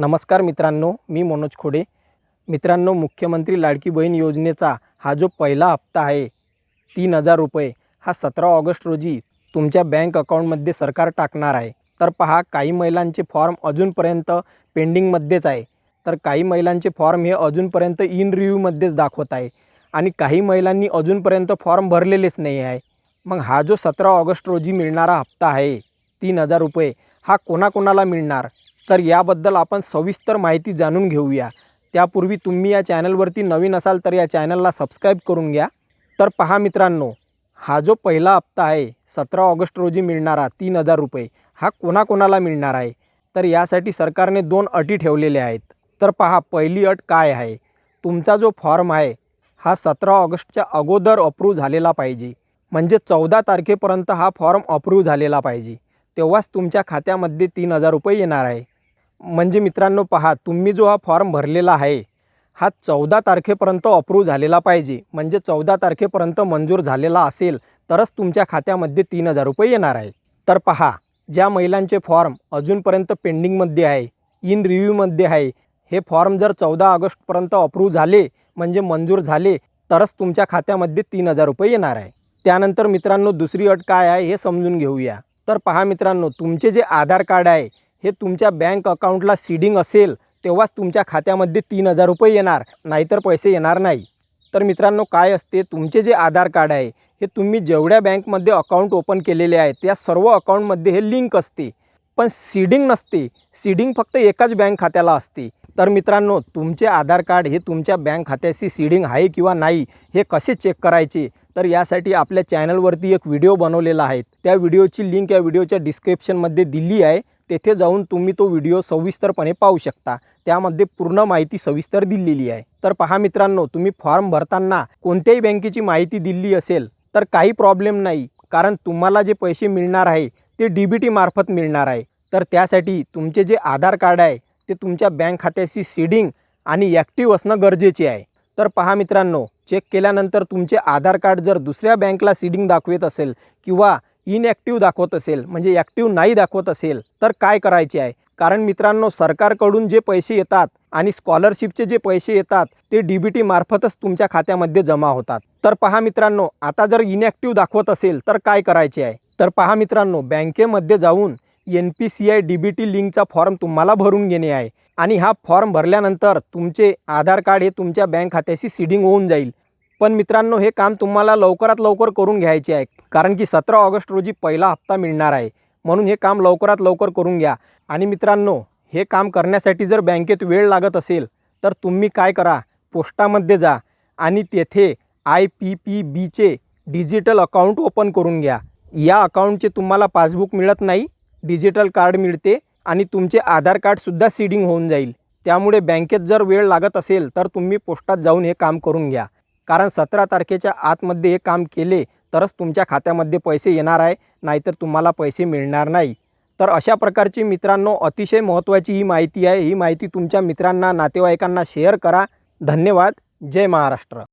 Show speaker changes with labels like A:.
A: नमस्कार मित्रांनो मी मनोज खोडे. मित्रांनो मुख्यमंत्री लाडकी बहीण योजनेचा हा जो पहिला हप्ता आहे तीन हजार रुपये हा सतरा ऑगस्ट रोजी तुमच्या बँक अकाउंटमध्ये सरकार टाकणार आहे. तर पहा काही महिलांचे फॉर्म अजूनपर्यंत पेंडिंगमध्येच आहे. तर काही महिलांचे फॉर्म हे अजूनपर्यंत इन रिव्ह्यूमध्येच दाखवत आहे. आणि काही महिलांनी अजूनपर्यंत फॉर्म भरलेलेच नाही आहे. मग हा जो सतरा ऑगस्ट रोजी मिळणारा हप्ता आहे तीन हजार रुपये हा कोणाकोणाला मिळणार? तर याबद्दल आपण सविस्तर माहिती जाणून घेऊया. त्यापूर्वी तुम्ही या चॅनलवरती नवीन असाल तर या चॅनलला सबस्क्राईब करून घ्या. तर पहा मित्रांनो हा जो पहिला हप्ता आहे सतरा ऑगस्ट रोजी मिळणारा तीन हजार रुपये हा कोणाकोणाला मिळणार आहे? तर यासाठी सरकारने दोन अटी ठेवलेल्या आहेत. तर पहा पहिली अट काय आहे? तुमचा जो फॉर्म आहे हा सतरा ऑगस्टच्या अगोदर अप्रूव्ह झालेला पाहिजे. म्हणजे चौदा तारखेपर्यंत हा फॉर्म अप्रूव्ह झालेला पाहिजे. तेव्हाच तुमच्या खात्यामध्ये तीन हजार रुपये येणार आहे. म्हणजे मित्रांनो पहा तुम्ही जो हा फॉर्म भरलेला आहे हा चौदा तारखेपर्यंत अप्रूव्ह झालेला पाहिजे. म्हणजे चौदा तारखेपर्यंत मंजूर झालेला असेल तरच तुमच्या खात्यामध्ये तीन हजार रुपये येणार आहे. तर पहा ज्या महिलांचे फॉर्म अजूनपर्यंत पेंडिंगमध्ये आहे इन रिव्ह्यूमध्ये आहे हे फॉर्म जर चौदा ऑगस्टपर्यंत अप्रूव्ह झाले म्हणजे मंजूर झाले तरच तुमच्या खात्यामध्ये तीन हजार रुपये येणार आहे. त्यानंतर मित्रांनो दुसरी अट काय आहे हे समजून घेऊया. तर पहा मित्रांनो तुमचे जे आधार कार्ड आहे हे तुमच्या बँक अकाउंटला सीडिंग असेल तेव्हाच तुमच्या खात्यामध्ये तीन हजार रुपये येणार नाहीतर पैसे येणार नाही. तर मित्रांनो काय असते? तुमचे जे आधार कार्ड आहे हे तुम्ही जेवढ्या बँकमध्ये अकाउंट ओपन केलेले आहे त्या सर्व अकाउंटमध्ये हे लिंक असते. पण सीडिंग नसते. सीडिंग फक्त एकाच बँक खात्याला असते. तर मित्रांनो तुमचे आधार कार्ड हे तुमच्या बँक खात्याशी सीडिंग आहे किंवा नाही हे कसे चेक करायचे? तर यासाठी आपल्या चॅनलवरती एक व्हिडिओ बनवलेला आहे. त्या व्हिडिओची लिंक या व्हिडिओच्या डिस्क्रिप्शनमध्ये दिली आहे. तेथे जाऊन तुम्ही तो व्हिडिओ सविस्तरपणे पाहू शकता. त्यामध्ये पूर्ण माहिती सविस्तर दिलेली आहे. तर पहा मित्रांनो तुम्ही फॉर्म भरताना कोणत्याही बँकेची माहिती दिली असेल तर काही प्रॉब्लेम नाही. कारण तुम्हाला जे पैसे मिळणार आहे ते डी बी टी मार्फत मिळणार आहे. तर त्यासाठी तुमचे जे आधार कार्ड आहे ते तुमच्या बँक खात्याशी सीडिंग आणि ॲक्टिव्ह असणं गरजेचे आहे. तर पहा मित्रांनो चेक केल्यानंतर तुमचे आधार कार्ड जर दुसऱ्या बँकला सीडिंग दाखवत असेल किंवा इनॲक्टिव्ह दाखवत असेल म्हणजे ॲक्टिव्ह नाही दाखवत असेल तर काय करायचे आहे? कारण मित्रांनो सरकारकडून जे पैसे येतात आणि स्कॉलरशिपचे जे पैसे येतात ते डी बी टी मार्फतच तुमच्या खात्यामध्ये जमा होतात. तर पहा मित्रांनो आता जर इनॲक्टिव्ह दाखवत असेल तर काय करायचे आहे? तर पहा मित्रांनो बँकेमध्ये जाऊन N P C I D B T लिंकचा form तुम्हाला भरून घेणे आहे. आणि हा फॉर्म भरल्यानंतर तुमचे आधार कार्ड हे तुमच्या बँक खात्याशी सीडिंग होऊन जाईल. पण मित्रांनो हे काम तुम्हाला लवकरात लवकर करून घ्यायचे आहे. कारण की सतरा ऑगस्ट रोजी पहिला हप्ता मिळणार आहे. म्हणून हे काम लवकरात लवकर करून घ्या. आणि मित्रांनो हे काम करण्यासाठी जर बँकेत वेळ लागत असेल तर तुम्ही काय करा? पोस्टामध्ये जा आणि तेथे आय पी पी बीचे डिजिटल अकाउंट ओपन करून घ्या. या अकाउंटचे तुम्हाला पासबुक मिळत नाही. डिजिटल कार्ड मिळते आणि तुमचे आधार कार्डसुद्धा सीडिंग होऊन जाईल. त्यामुळे बँकेत जर वेळ लागत असेल तर तुम्ही पोस्टात जाऊन हे काम करून घ्या. कारण सतरा तारखेच्या आतमध्ये हे काम केले तरच तुमच्या खात्यामध्ये पैसे येणार आहे नाहीतर तुम्हाला पैसे मिळणार नाही. तर अशा प्रकारची मित्रांनो अतिशय महत्त्वाची ही माहिती आहे. ही माहिती तुमच्या मित्रांना नातेवाईकांना शेअर करा. धन्यवाद. जय महाराष्ट्र.